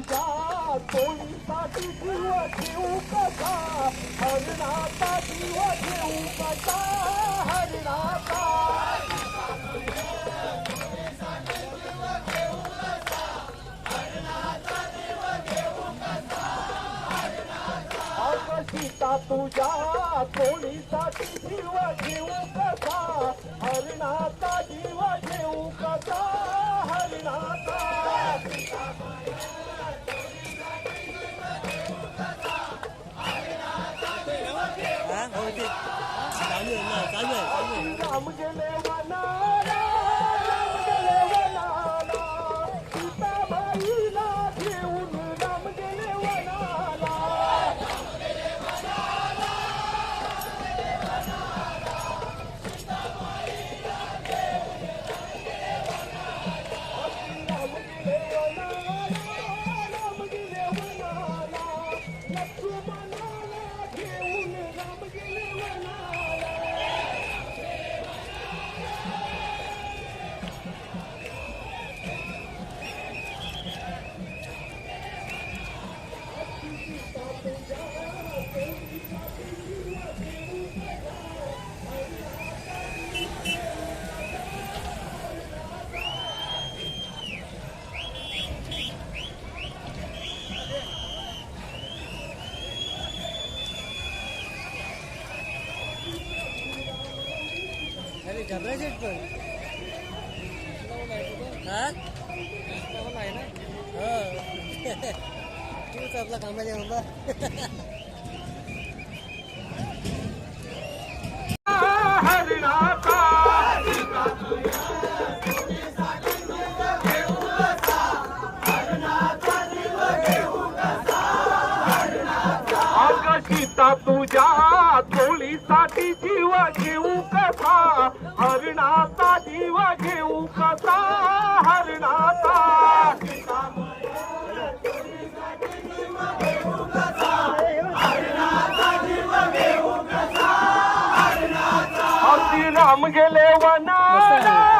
सीता तुझ्या तोळीसाठी जीव घेऊ कसा? हरणाचा जीव घेऊ कसा? हरणाचा सीता तुझ्या तोळीसाठी जीव ठेवू कसा? हरणाचा जीव ठेवू कसा? हरणाचा हा हो ते चालू आहे ना चालू आहे चालू आहे राम अरे पण हा आहे ना हो तूच आपला कामाच्या बाबा हरणाचा आता तुझ्या थोडीसाठी जीव घेऊ कसा? हरणाचा जीव घेऊ कसा? हरणाचा राम गेले वनाला.